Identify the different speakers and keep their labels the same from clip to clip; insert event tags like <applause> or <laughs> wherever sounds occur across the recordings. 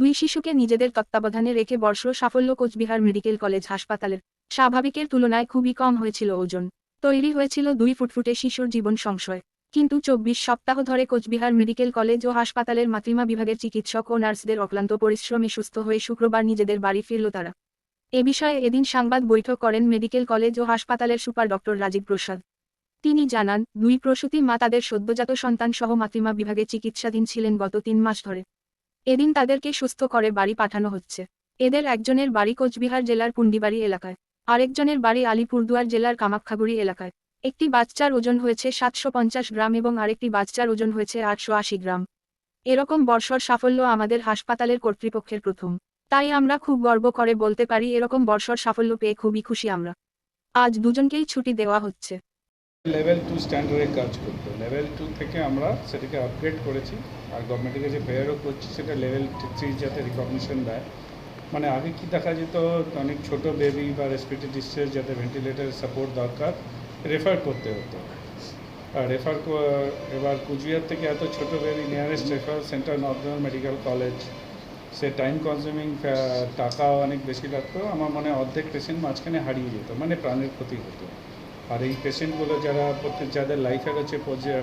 Speaker 1: দুই শিশুকে নিজেদের তত্ত্বাবধানে রেখে বর্ষ সাফল্য কোচবিহার মেডিকেল কলেজ হাসপাতালের স্বাভাবিকের তুলনায় খুবই কম হয়েছিল ওজন। তৈরি হয়েছিল দুই ফুটফুটে শিশুর জীবন সংশয়। কিন্তু চব্বিশ সপ্তাহ ধরে কোচবিহার মেডিকেল কলেজ ও হাসপাতালের মাতৃমা বিভাগের চিকিৎসক ও নার্সদের অক্লান্ত পরিশ্রমে সুস্থ হয়ে শুক্রবার নিজেদের বাড়ি ফিরল তারা। এ বিষয়ে এদিন সাংবাদ বৈঠক করেন মেডিকেল কলেজ ও হাসপাতালের সুপার ডক্টর রাজীব প্রসাদ। তিনি জানান, দুই প্রসূতি মা তাদের সদ্যজাত সন্তান সহ মাতৃমা বিভাগে চিকিৎসাধীন ছিলেন গত তিন মাস ধরে। এদিন তাদেরকে সুস্থ করে বাড়ি পাঠানো হচ্ছে। এদের একজনের বাড়ি কোচবিহার জেলার পুন্ডিবাড়ি এলাকায়, আরেকজনের বাড়ি আলিপুরদুয়ার জেলার কামাখ্যাগুড়ি এলাকায়। একটি বাচ্চার ওজন হয়েছে সাতশো পঞ্চাশ গ্রাম এবং আরেকটি বাচ্চার ওজন হয়েছে আটশো আশি গ্রাম। এরকম বর্ষর সাফল্য আমাদের হাসপাতালের কর্তৃপক্ষের প্রথম। তাই আমরা খুব গর্ব করে বলতে পারি এরকম বর্ষর সাফল্য পেয়ে খুবই খুশি আমরা। আজ দুজনকেই ছুটি দেওয়া হচ্ছে।
Speaker 2: লেভেল টু স্ট্যান্ডার্ডে কাজ করতো লেভেল টু থেকে আমরা সেটাকে আপগ্রেড করেছি। আর গভর্নমেন্টের কাছে প্রেয়ারও করছি, সেটা লেভেল থ্রি যাতে রিকগনিশন দেয়। মানে আগে কি দেখা যেত, অনেক ছোট বেবি বা রেসপিরেটরি ডিস্ট্রেস যাতে ভেন্টিলেটার সাপোর্ট দরকার রেফার করতে হতো। আর রেফার এবার কুচবিহার থেকে এত ছোট baby nearest refer center northern medical college সে টাইম কনজিউমিং টাকাও অনেক বেশি লাগতো। আমার মনে অর্ধেক পেশেন্ট মাঝখানে হারিয়ে যেত মানে প্রাণের ক্ষতি হতো। আর এই পেশেন্টগুলো যারা প্রত্যেক, যাদের লাইফের হচ্ছে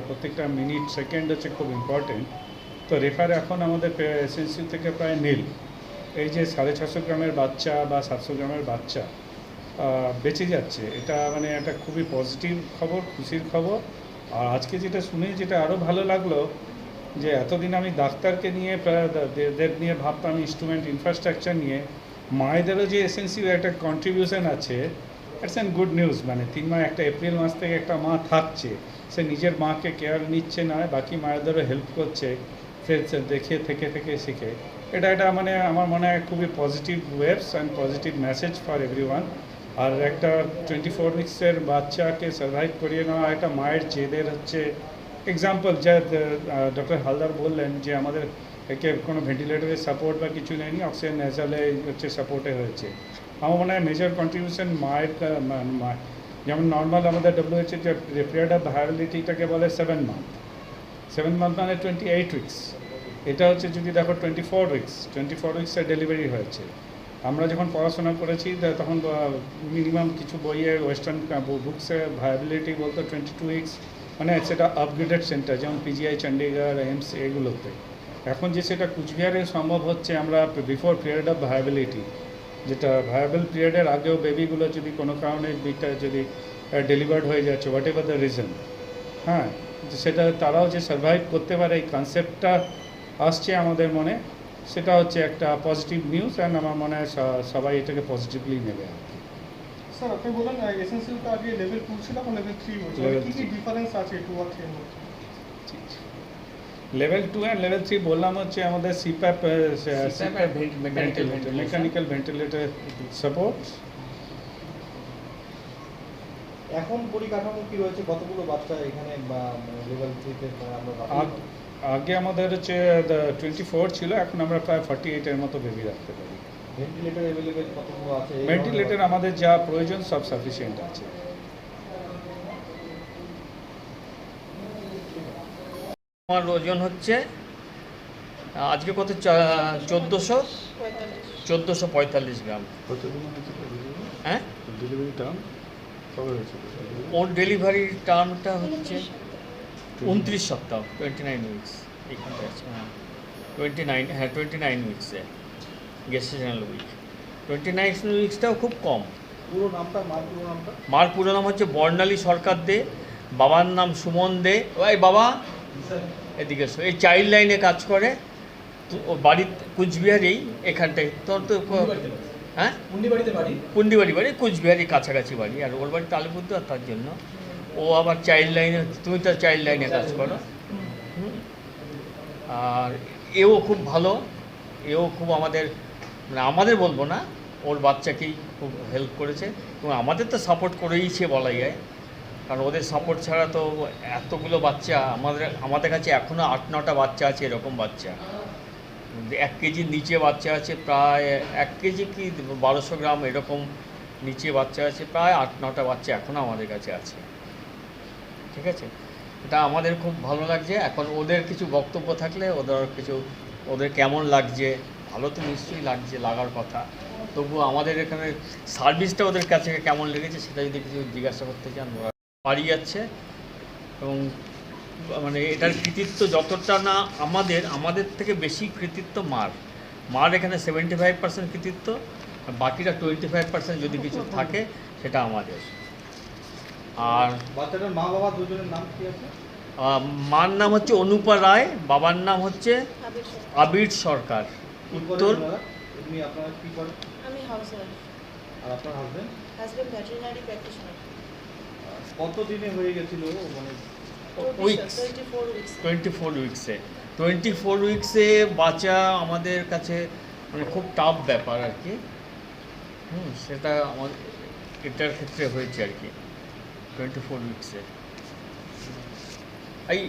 Speaker 2: প্রত্যেকটা মিনিট সেকেন্ড হচ্ছে খুব ইম্পর্টেন্ট তো রেফার এখন আমাদের এসএনসি থেকে প্রায় নীল এই যে সাড়ে ছশো গ্রামের বাচ্চা বা সাতশো গ্রামের বাচ্চা বেঁচে যাচ্ছে। এটা মানে একটা খুবই পজিটিভ খবর, খুশির খবর। আর আজকে যেটা শুনে যেটা আরও ভালো লাগল, যে এতদিন আমি ডাক্তারকে নিয়ে প্রায় দা- দে- দের নিয়ে ভাবতাম ইনস্ট্রুমেন্ট ইনফ্রাস্ট্রাকচার নিয়ে। মায়েদেরও যে এসেন্সি একটা কন্ট্রিবিউশন আছে ইটস অ্যান গুড নিউজ মানে তিন মাস, একটা এপ্রিল মাস থেকে একটা মা থাকছে। সে নিজের মাকে কেয়ার নিচ্ছে না, বাকি মায়েদেরও হেল্প করছে। সে দেখে, থেকে থেকে শিখে। এটা এটা মানে আমার মনে হয় খুবই positive waves and positive message for every আর একটা টোয়েন্টি ফোর উইক্সের বাচ্চাকে সার্ভাইভ করিয়ে নেওয়া, একটা মায়ের জেদের হচ্ছে এক্সাম্পল যা ডক্টর হালদার বললেন যে, আমাদের একে কোনো ভেন্টিলেটরের সাপোর্ট বা কিছু নেয়নি অক্সিজেন নেজালে হচ্ছে সাপোর্টে হয়েছে। আমার মনে হয় মেজর কন্ট্রিবিউশন মায়ের যেমন নর্মাল আমাদের ডব্লিউএইচের যে পিরিয়ড অফ ভায়াবিলিটিটাকে বলে সেভেন মান্থ সেভেন মান্থ মানে টোয়েন্টি এইট উইক্স এটা হচ্ছে যদি দেখো twenty four weeks twenty four উইক্সের delivery হয়েছে। আমরা যখন পড়াশোনা করেছি তখন মিনিমাম কিছু বইয়ে ওয়েস্টার্ন বুকসে ভায়াবিলিটি বলতো টোয়েন্টি টু উইক্স মানে সেটা আপগ্রেডেড সেন্টার যেমন পিজিআই চণ্ডীগড় এইমস এগুলোতে। এখন যে সেটা কুচবিহারে সম্ভব হচ্ছে আমরা বিফোর পিরিয়ড অফ ভায়াবিলিটি যেটা ভায়াবল পিরিয়ডের আগেও বেবিগুলো যদি কোনো কারণে বিটা যদি ডেলিভার্ড হয়ে যাচ্ছে হোয়াট এভার দ্য রিজন হ্যাঁ সেটা তারাও যে সার্ভাইভ করতে পারে এই কনসেপ্টটা আসছে আমাদের মনে সেটা হচ্ছে একটা পজিটিভ নিউজ অ্যান্ড আমার মনে হয় সবাই এটাকে পজিটিভলি নেবে আর কি।
Speaker 3: স্যার আপনি বলেন তো আগে লেভেল টু ছিল এখন লেভেল থ্রি হয়েছে। কি কি ডিফারেন্স আছে টু আর মধ্যে?
Speaker 2: Level two and level three বললাম হচ্ছে আমাদের সিপ্যাপ। মেকানিক্যাল ভেন্টিলেটর সাপোর্ট
Speaker 4: এখন পরিকাঠামো কি রয়েছে? কতগুলো বাচ্চা এখানে বা লেভেল থ্রিতে আমরা
Speaker 2: আগে আমাদের হচ্ছে টোয়েন্টি ফোর ছিল এখন আমরা প্রায় ফর্টি এইটের মতো বেবি রাখতে পারি।
Speaker 4: ভেন্টিলেটর অ্যাভেলেবেল কতগুলো আছে?
Speaker 2: ভেন্টিলেটর আমাদের যা প্রয়োজন সব সাফিসিয়েন্ট আছে।
Speaker 5: আমার ওজন হচ্ছে আজকে কত চোদ্দোশো? চোদ্দোশো পঁয়তাল্লিশ গ্রাম। হ্যাঁ?
Speaker 2: ডেলিভারি
Speaker 5: ওর ডেলিভারির টার্মটা হচ্ছে উনত্রিশ সপ্তাহ টোয়েন্টি নাইন উইকস এইখানটা হ্যাঁ। টোয়েন্টি নাইন হ্যাঁ টোয়েন্টি নাইন উইকসে গেস্টেশনাল উইক টোয়েন্টি নাইন উইকসটাও খুব কম।
Speaker 4: পুরো নামটা মার পুরো নামটা?
Speaker 5: মার পুরো নাম হচ্ছে বর্ণালী সরকার দে বাবার নাম সুমন দে। ওই বাবা এদিকে। এই চাইল্ড লাইনে কাজ করে ও বাড়ি কুচবিহারেই এখানটায়। তোর তো হ্যাঁ?
Speaker 6: মুন্ডিবাড়িতে বাড়ি?
Speaker 5: পুন্ডিবাড়ি বাড়ি কুচবিহারি কাছাকাছি বাড়ি। আর ওর বাড়ি আলিপুরদুয়ার তার জন্য। ও আবার চাইল্ড লাইনে তুমি তো চাইল্ড লাইনে কাজ করো। আর এও খুব ভালো। এও খুব আমাদের মানে আমাদের বলব না ওর বাচ্চাকেই খুব হেল্প করেছে। এবং আমাদের তো সাপোর্ট করেইছে বলা যায়। কারণ ওদের সাপোর্ট ছাড়া তো এতগুলো বাচ্চা আমাদের আমাদের কাছে এখনও আট নটা বাচ্চা আছে এরকম বাচ্চা। এক কেজির নিচে বাচ্চা আছে প্রায়, এক কেজি কি বারোশো গ্রাম এরকম নিচে বাচ্চা আছে, প্রায় আট নটা বাচ্চা এখনও আমাদের কাছে আছে। ঠিক আছে? এটা আমাদের খুব ভালো লাগছে। এখন ওদের কিছু বক্তব্য থাকলে ওদের কিছু, ওদের কেমন লাগছে? ভালো তো নিশ্চয়ই লাগছে, লাগার কথা। তবুও আমাদের এখানে সার্ভিসটা ওদের কাছে কেমন লেগেছে সেটা যদি কিছু জিজ্ঞাসা করতে চান পারি যাচ্ছে এবং মানে এটার কৃতিত্ব যতটা না আমাদের আমাদের থেকে বেশি কৃতিত্ব মার। মার এখানে সেভেন্টি ফাইভ পার্সেন্ট কৃতিত্ব আর বাকিটা টোয়েন্টি ফাইভ পার্সেন্ট যদি কিছু থাকে সেটা আমাদের। আর
Speaker 4: বাচ্চাটার মা বাবা দুজনের নাম কি আছে?
Speaker 5: মার নাম হচ্ছে অনুপা রায় বাবার নাম হচ্ছে আবির সরকার। উত্তর
Speaker 4: ওনারা? কি করেন?
Speaker 6: আমি হাউস ওয়াইফ
Speaker 4: আর আপনার হাজবেন্ড
Speaker 6: হাজব্যান্ড ভেটেরিনারি প্র্যাকটিশনার
Speaker 4: কত দিনে হয়ে গেছিল মানে?
Speaker 5: Weeks
Speaker 6: twenty four weeks
Speaker 5: twenty four উইকসে বাচ্চা আমাদের কাছে মানে খুব টাফ ব্যাপার আর কি। হুম সেটা আমাদের এটার ক্ষেত্রে হয়েছে আর কি। টোয়েন্টি ফোর উইকসে এই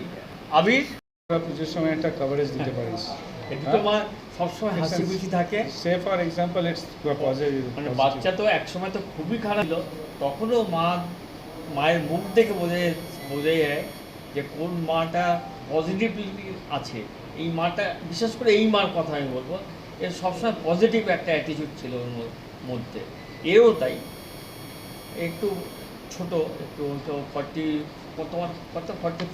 Speaker 5: আবির?
Speaker 2: পুজোর সময় একটা কভারেজ দিতে পারিস
Speaker 5: এটা তো মা সবসময় হাসি খুশি থাকে।
Speaker 2: Say for example it's positive
Speaker 5: মানে বাচ্চা তো একসময় তো খুবই খারাপ ছিল। তখনও মা মায়ের মুখ দেখে বোঝে বোঝা যায় যে কোন মাটা পজিটিভলি আছে। এই মাটা বিশেষ করে এই মার কথা আমি বলব এর সবসময় পজিটিভ একটা অ্যাটিটিউড ছিল ওর মধ্যে। এও তাই। একটু ছোট একটু তো ফর্টি তোমার কত? Forty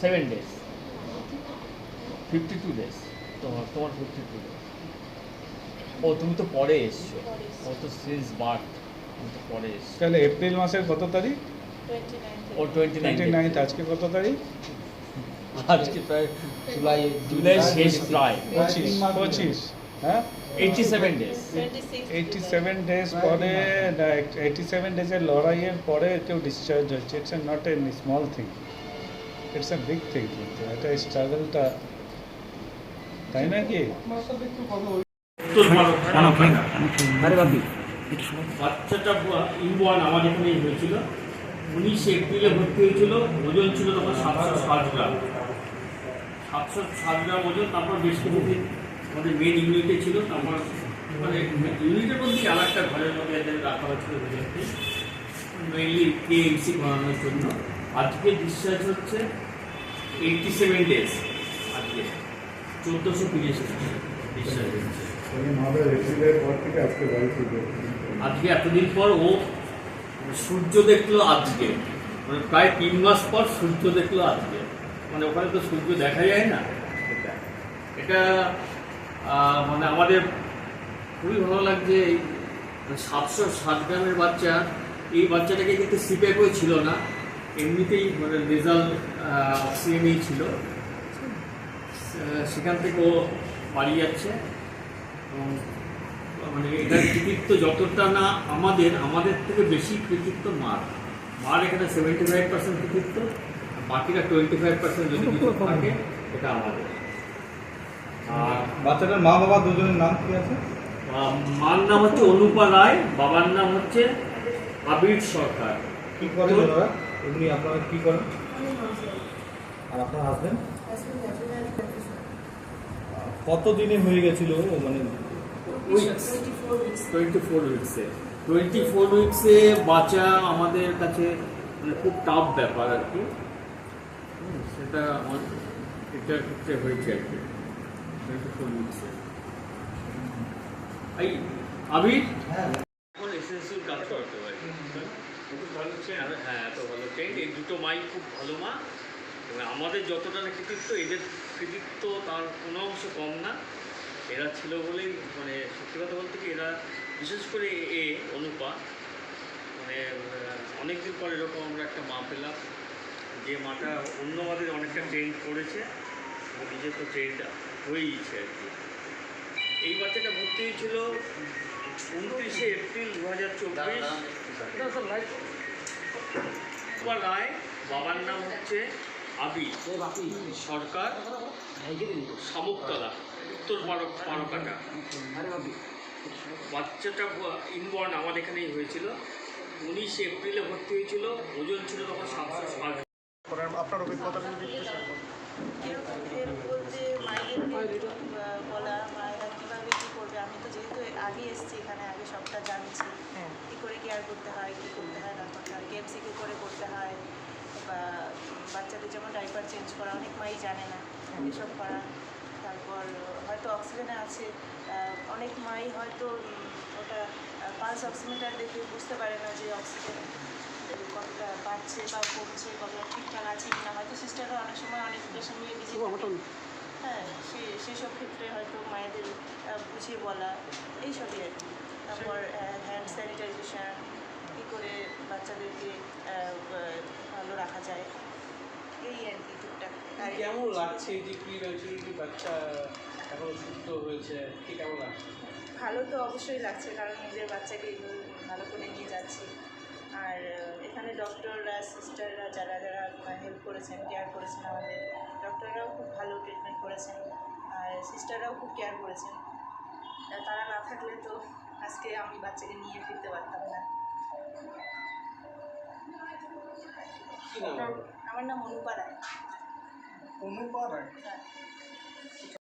Speaker 5: seven days fifty two days তোমার তোমার ফিফটি টু ডেজ ও তুমি তো পরে এসছো। ও তো সিন্স বার্থ পরে
Speaker 2: তাহলে এপ্রিল মাসের কত তারিখ?
Speaker 5: ও টোয়েন্টি
Speaker 2: আজকে কত তারিখ?
Speaker 5: আজকে প্রায় জুলাই জুলাই শেষ প্রায়।
Speaker 2: পঁচিশ। পঁচিশ। হ্যাঁ?
Speaker 5: ডেজ
Speaker 2: ডেজ পরে ডেজের লড়াইয়ের পরে কেউ ডিসচার্জ হচ্ছে it's not a small thing it's a big thing কিন্তু এটা স্ট্রাগলটা তাই নাকি।
Speaker 5: বাচ্চাটা ইনবর্ন আমার এখানেই হয়েছিল। উনিশে এপ্রিলে ভর্তি হয়েছিল, ওজন ছিল তখন সাতশো ষাট গ্রাম। সাতশো ষাট গ্রাম ওজন, তারপর বেশ কিছুদিন আমাদের মেন ইউনিটে ছিল, তারপর মানে ইউনিটের মধ্যে আর একটা ঘরের মধ্যে রাখা হয়েছিল মেইনলি কেএমসি করানোর জন্য। আজকে ডিসচার্জ হচ্ছে এইটটি সেভেন ডেজ আজকে চোদ্দোশো তিরিশ ডিসচার্জ হচ্ছে।
Speaker 2: আমাদের এপ্রিলের পর থেকে আজকে বাড়ি ফিরবে।
Speaker 5: আজকে এতদিন পর ও সূর্য দেখল আজকে। মানে প্রায় তিন মাস পর সূর্য দেখল আজকে। মানে ওখানে তো সূর্য দেখা যায় না। এটা। এটা মানে আমাদের খুবই ভালো লাগছে এই সাতশো ষাট গ্রামের বাচ্চা। এই বাচ্চাটাকে কিন্তু সিপ্যাকও ছিল না। এমনিতেই মানে রেজাল্ট অক্সিজেনেই ছিল। সেখান থেকে ও পালিয়ে যাচ্ছে। মানে এটার কৃতিত্ব যতটা না আমাদের আমাদের থেকে বেশি কৃতিত্ব মার। মার এখানে সেভেন্টি ফাইভ পার্সেন্ট কৃতিত্ব আর বাকিটা টোয়েন্টি ফাইভ পার্সেন্ট যদি কিছু <laughs> থাকে এটা আমাদের। আর
Speaker 4: বাচ্চাটার মা বাবা দুজনের নাম কি আছে?
Speaker 5: মার নাম হচ্ছে অনুপা রায় বাবার নাম হচ্ছে আবির সরকার।
Speaker 4: কি করেন ওনারা এমনি আপনারা কি করেন? আর আপনার হাজবেন্ড
Speaker 6: হাজব্যান্ড
Speaker 4: কত দিনে হয়ে গেছিল মানে
Speaker 6: উইকস
Speaker 5: টোয়েন্টি ফোর উইকসে টোয়েন্টি ফোর উইকসে বাচ্চা আমাদের কাছে মানে খুব টাফ ব্যাপার আর কি। হুম, সেটা আমার এটার ক্ষেত্রে হয়েছে আর কি। টোয়েন্টি ফোর উইকসে এই আবির? এখন এসেন্সিয়াল কাজ করতে পারি। খুব ভালো ট্রেন হ্যাঁ এত ভালো ট্রেন এই দুটো মাই খুব ভালো মা। আমাদের যতটা না কৃতিত্ব এদের কৃতিত্ব তার কোনো অংশ কম না। এরা ছিল বলেই মানে সত্যি কথা বলতে কি এরা বিশেষ করে এ অনুপা মানে অনেক দিন পর এরকম আমরা একটা মা পেলাম যে মাটা অন্য মাদের অনেকটা ট্রেন করেছে এবং নিজে তো ট্রেনটা হয়েইছে আর কি। এই বাচ্চাটা ভর্তি হয়েছিল উনত্রিশে এপ্রিল দু হাজার চব্বিশ রায় বাবার নাম হচ্ছে আবি সরকার শামুকতলা উত্তর বারো বারোকাটা বাচ্চাটা ইনবর্ন আমার এখানেই হয়েছিল। উনিশে এপ্রিলে ভর্তি হয়েছিল ওজন ছিল তখন সাতশো ষাট।
Speaker 3: আপনার
Speaker 6: মায়েদেরকে বলা মায়েরা কীভাবে কী করবে? আমি তো যেহেতু আগে এসেছি এখানে আগে সবটা জানছি। কী করে কেয়ার করতে হয় কী করতে হয় না করতে হয় কী করে করতে হয় বা বাচ্চাদের যেমন ডাইপার চেঞ্জ করা অনেক মাই জানে না। এসব করা। তারপর হয়তো অক্সিজেনে আছে অনেক মাই হয়তো ওটা পালস অক্সিমিটার দেখে বুঝতে পারে না যে অক্সিজেন কতটা বাড়ছে বা কমছে কতটা ঠিকঠাক আছে কি না হয়তো সিস্টাররা অনেক সময় অনেক পেশেন্ট নিয়ে বিজি হ্যাঁ সে সেসব ক্ষেত্রে হয়তো মায়েদের বুঝিয়ে বলা এইসবই আর কি। তারপর হ্যান্ড স্যানিটাইজেশান কী করে বাচ্চাদেরকে ভালো রাখা যায়। এই আর কি টুকটাক।
Speaker 7: কেমন লাগছে এই যে কি কি বাচ্চা এখন সুস্থ হয়েছে? কি কেমন লাগছে?
Speaker 6: ভালো তো অবশ্যই লাগছে কারণ নিজের বাচ্চাকে ভালো করে নিয়ে যাচ্ছি। আর এখানে ডক্টররা সিস্টাররা যারা যারা হেল্প করেছেন কেয়ার করেছেন আমাদের ডক্টররাও খুব ভালো ট্রিটমেন্ট করেছেন। আর সিস্টাররাও খুব কেয়ার করেছেন। তা তারা না থাকলে তো আজকে আমি বাচ্চাকে নিয়ে ফিরতে পারতাম না? আমার নাম অনুপা রায়
Speaker 3: অনুপা রায়
Speaker 6: হ্যাঁ।